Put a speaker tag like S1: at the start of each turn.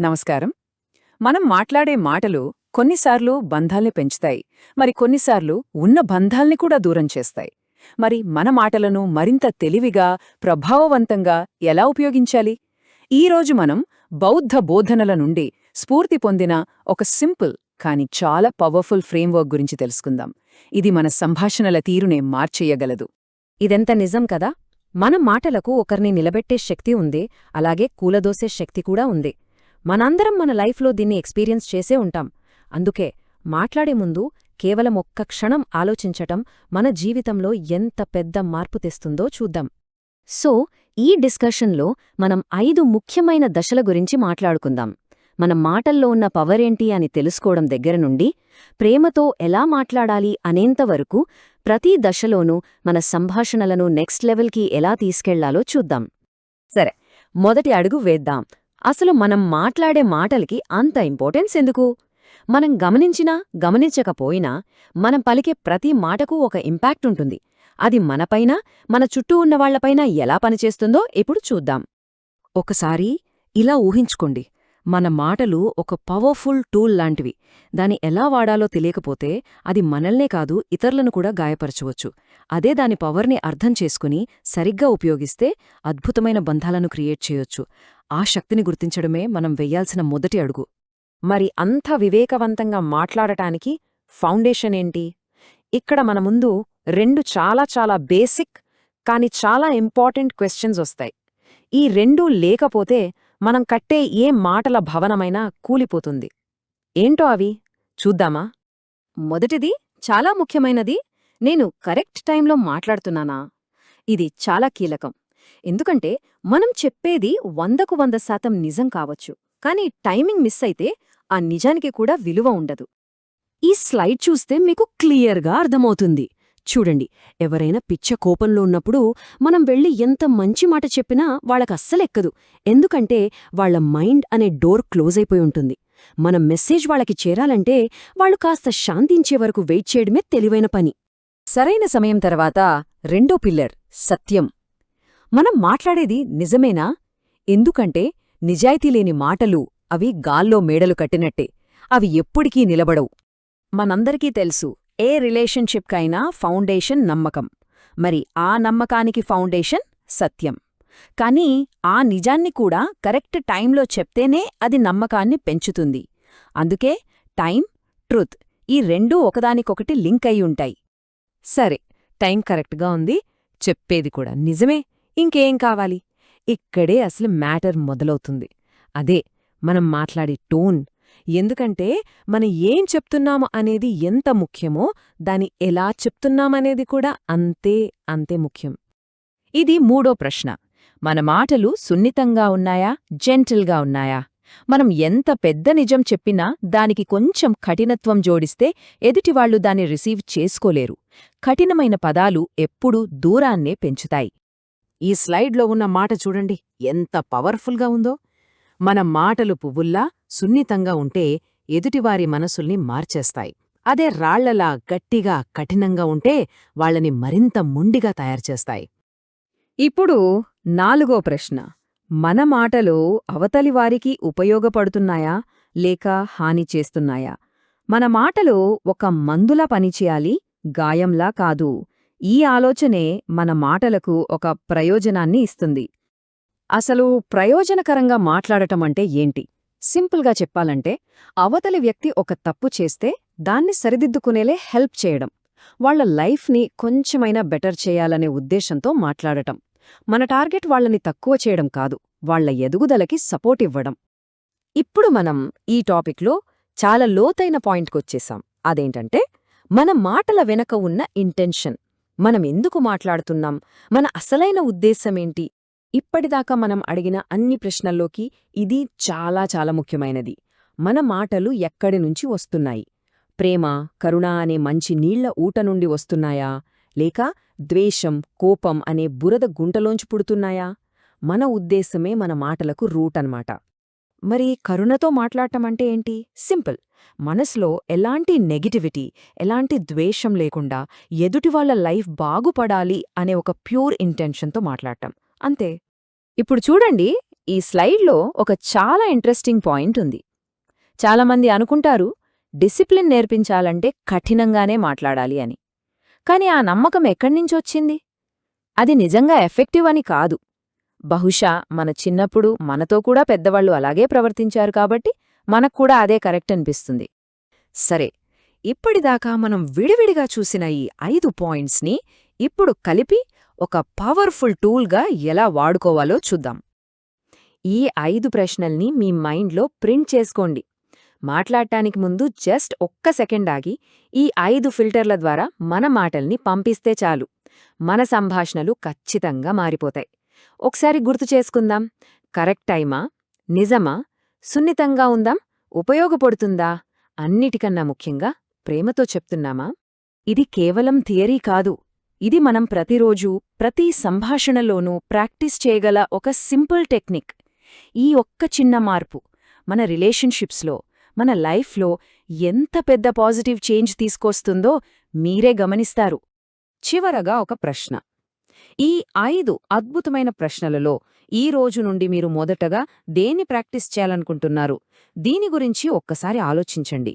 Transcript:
S1: నమస్కారం. మనం మాట్లాడే మాటలు కొన్నిసార్లు బంధాల్ని పెంచుతాయి. మరి కొన్నిసార్లు ఉన్న బంధాల్ని కూడా దూరం చేస్తాయి. మరి మన మాటలను మరింత తెలివిగా ప్రభావవంతంగా ఎలా ఉపయోగించాలి? ఈరోజు మనం బౌద్ధ బోధనల నుండి స్ఫూర్తి పొందిన ఒక సింపుల్ కాని చాలా పవర్ఫుల్ ఫ్రేమ్వర్క్ గురించి తెలుసుకుందాం. ఇది మన సంభాషణల తీరునే మార్చేయగలదు.
S2: ఇదెంత నిజం కదా? మన మాటలకు ఒకరిని నిలబెట్టే శక్తి ఉంది అలాగే కూలదోసే శక్తి కూడా ఉంది. మనందరం మన లైఫ్లో దీన్ని ఎక్స్పీరియన్స్ చేసే ఉంటాం. అందుకే మాట్లాడే ముందు కేవలం ఒక్క క్షణం ఆలోచించటం మన జీవితంలో ఎంత పెద్ద మార్పు తెస్తుందో చూద్దాం. సో ఈ డిస్కషన్లో మనం ఐదు ముఖ్యమైన దశల గురించి మాట్లాడుకుందాం. మన మాటల్లో ఉన్న పవరేంటి అని తెలుసుకోవడం దగ్గర నుండి ప్రేమతో ఎలా మాట్లాడాలి అనేంతవరకు ప్రతి దశలోనూ మన సంభాషణలను నెక్స్ట్ లెవెల్కి ఎలా తీసుకెళ్ళాలో చూద్దాం. సరే మొదటి అడుగు వేద్దాం. అసలు మనం మాట్లాడే మాటలకి అంత ఇంపార్టెన్స్ ఎందుకు? మనం గమనించినా గమనించకపోయినా మనం పలికే ప్రతి మాటకు ఒక ఇంపాక్ట్ ఉంటుంది. అది మనపైన మన చుట్టూ ఉన్నవాళ్ళపైన ఎలా పనిచేస్తుందో ఇప్పుడు చూద్దాం. ఒకసారి ఇలా ఊహించుకోండి. మన మాటలు ఒక పవర్ఫుల్ టూల్ లాంటివి. దాని ఎలా వాడాలో తెలియకపోతే అది మనల్నే కాదు ఇతరులను కూడా గాయపరచవచ్చు. అదే దాని పవర్ని అర్థం చేసుకుని సరిగ్గా ఉపయోగిస్తే అద్భుతమైన బంధాలను క్రియేట్ చేయొచ్చు. ఆ శక్తిని గుర్తించడమే మనం వెయ్యాల్సిన మొదటి అడుగు. మరి అంత వివేకవంతంగా మాట్లాడటానికి ఫౌండేషన్ ఏంటి? ఇక్కడ మన ముందు రెండు చాలా చాలా బేసిక్ కాని చాలా ఇంపార్టెంట్ క్వశ్చన్స్ వస్తాయి. ఈ రెండూ లేకపోతే మనం కట్టే ఏ మాటల భవనమైనా కూలిపోతుంది. ఏంటో అవి? చూద్దామా? మొదటిది చాలా ముఖ్యమైనది నేను కరెక్ట్ టైంలో మాట్లాడుతున్నానా? ఇది చాలా కీలకం. ఎందుకంటే మనం చెప్పేది వందకు వంద శాతం నిజం కావచ్చు కానీ టైమింగ్ మిస్ అయితే ఆ నిజానికి కూడా విలువ ఉండదు. ఈ స్లైడ్ చూస్తే మీకు క్లియర్గా అర్థమవుతుంది. చూడండి ఎవరైనా పిచ్చ కోపంలో ఉన్నప్పుడు మనం వెళ్ళి ఎంత మంచి మాట చెప్పినా వాళ్ళకస్సలెక్కదు. ఎందుకంటే వాళ్ళ మైండ్ అనే డోర్ క్లోజ్ అయిపోయి ఉంటుంది. మన మెసేజ్ వాళ్ళకి చేరాలంటే వాళ్ళు కాస్త శాంతించే వరకు వెయిట్ చేయడమే తెలివైన పని. సరైన సమయం తర్వాత రెండో పిల్లర్ సత్యం. మనం మాట్లాడేది నిజమేనా? ఎందుకంటే నిజాయితీ లేని మాటలు అవి గాల్లో మేడలు కట్టినట్టే. అవి ఎప్పుడికీ నిలబడవు. మనందరికీ తెలుసు ఏ రిలేషన్షిప్కైనా ఫౌండేషన్ నమ్మకం. మరి ఆ నమ్మకానికి ఫౌండేషన్ సత్యం. కానీ ఆ నిజాన్ని కూడా కరెక్ట్ టైంలో చెప్తేనే అది నమ్మకాన్ని పెంచుతుంది. అందుకే టైం ట్రుత్ ఈ రెండూ ఒకదానికొకటి లింక్ అయి ఉంటాయి. సరే టైం కరెక్ట్గా ఉంది చెప్పేది కూడా నిజమే ఇంకేం కావాలి? ఇక్కడే అసలు మ్యాటర్ మొదలవుతుంది. అదే మనం మాట్లాడే టోన్ ఎందుకంటే మనం ఏం చెప్తున్నాము అనేది ఎంత ముఖ్యమో దాని ఎలా చెప్తున్నామనేది కూడా అంతే అంతే ముఖ్యం. ఇది మూడో ప్రశ్న. మన మాటలు సున్నితంగా ఉన్నాయా జెంటిల్గా ఉన్నాయా? మనం ఎంత పెద్ద నిజం చెప్పినా దానికి కొంచెం కఠినత్వం జోడిస్తే ఎదుటివాళ్ళు దాన్ని రిసీవ్ చేసుకోలేరు. కఠినమైన పదాలు ఎప్పుడూ దూరాన్నే పెంచుతాయి. ఈ స్లైడ్లో ఉన్న మాట చూడండి ఎంత పవర్ఫుల్గా ఉందో. మన మాటలు పువ్వుల్లా సున్నితంగా ఉంటే ఎదుటివారి మనసుల్ని మార్చేస్తాయి. అదే రాళ్ళలా గట్టిగా కఠినంగా ఉంటే వాళ్ళని మరింత ముండిగా తయారుచేస్తాయి. ఇప్పుడు నాలుగో ప్రశ్న. మన మాటలు అవతలివారికి ఉపయోగపడుతున్నాయా లేక హాని చేస్తున్నాయా? మన మాటలు ఒక మందులా పనిచేయాలి గాయంలా కాదు. ఈ ఆలోచనే మన మాటలకు ఒక ప్రయోజనాన్ని ఇస్తుంది. అసలు ప్రయోజనకరంగా మాట్లాడటమంటే ఏంటి? సింపుల్గా చెప్పాలంటే అవతలి వ్యక్తి ఒక తప్పు చేస్తే దాన్ని సరిదిద్దుకునేలే హెల్ప్ చేయడం. వాళ్ళ లైఫ్ని కొంచెమైనా బెటర్ చేయాలనే ఉద్దేశంతో మాట్లాడటం. మన టార్గెట్ వాళ్ళని తక్కువ చేయడం కాదు వాళ్ళ ఎదుగుదలకి సపోర్ట్ ఇవ్వడం. ఇప్పుడు మనం ఈ టాపిక్లో చాలా లోతైన పాయింట్కొచ్చేసాం అదేంటంటే మన మాటల వెనక ఉన్న ఇంటెన్షన్. మనం ఎందుకు మాట్లాడుతున్నాం? మన అసలైన ఉద్దేశమేంటి ఇప్పటిదాకా మనం అడిగిన అన్ని ప్రశ్నల్లోకి ఇది చాలా చాలా ముఖ్యమైనది. మన మాటలు ఎక్కడి నుంచి వస్తున్నాయి? ప్రేమ కరుణ అనే మంచి నీళ్ళ ఊట నుండి వస్తున్నాయా? లేక ద్వేషం కోపం అనే బురద గుంటలోంచి పుడుతున్నాయా? మన ఉద్దేశమే మన మాటలకు రూట్ అన్నమాట మరి కరుణతో మాట్లాడటమంటే ఏంటి? సింపుల్. మనసులో ఎలాంటి నెగిటివిటీ ఎలాంటి ద్వేషం లేకుండా ఎదుటివాళ్ళ లైఫ్ బాగుపడాలి అనే ఒక ప్యూర్ ఇంటెన్షన్తో మాట్లాడటం. అంతే. ఇప్పుడు చూడండి
S1: ఈ స్లైడ్లో ఒక చాలా ఇంట్రెస్టింగ్ పాయింట్ ఉంది. చాలామంది అనుకుంటారు డిసిప్లిన్ నేర్పించాలంటే కఠినంగానే మాట్లాడాలి అని. కాని ఆ నమ్మకం ఎక్కడ్నించొచ్చింది అది నిజంగా ఎఫెక్టివ్ అని కాదు. బహుశా మన చిన్నప్పుడు మనతో కూడా పెద్దవాళ్ళు అలాగే ప్రవర్తించారు కాబట్టి మనక్కూడా అదే కరెక్ట్ అనిపిస్తుంది. సరే ఇప్పటిదాకా మనం విడివిడిగా చూసిన ఈ ఐదు పాయింట్స్ని ఇప్పుడు కలిపి ఒక పవర్ఫుల్ టూల్గా ఎలా వాడుకోవాలో చూద్దాం. ఈ ఐదు ప్రశ్నల్ని మీ మైండ్లో ప్రింట్ చేసుకోండి. మాట్లాడటానికి ముందు జస్ట్ ఒక్క సెకండ్ ఆగి ఈ ఐదు ఫిల్టర్ల ద్వారా మన మాటల్ని పంపిస్తే చాలు. మన సంభాషణలు ఖచ్చితంగా మారిపోతాయి. ఒకసారి గుర్తు చేసుకుందాం. కరెక్ట్ టైమా? నిజమా? సున్నితంగా ఉందాం? ఉపయోగపడుతుందా? అన్నిటికన్నా ముఖ్యంగా ప్రేమతో చెప్తున్నామా? ఇది కేవలం థియరీ కాదు. ఇది మనం ప్రతిరోజూ ప్రతి సంభాషణలోనూ ప్రాక్టీస్ చేయగల ఒక సింపుల్ టెక్నిక్. ఈ ఒక్క చిన్న మార్పు మన రిలేషన్షిప్స్లో మన లైఫ్లో ఎంత పెద్ద పాజిటివ్ చేంజ్ తీసుకొస్తుందో మీరే గమనిస్తారు. చివరగా ఒక ప్రశ్న. ఈ ఐదు అద్భుతమైన ప్రశ్నలలో ఈ రోజు నుండి మీరు మొదటగా దేన్ని ప్రాక్టీస్ చేయాలనుకుంటున్నారు? దీని గురించి ఒక్కసారి ఆలోచించండి.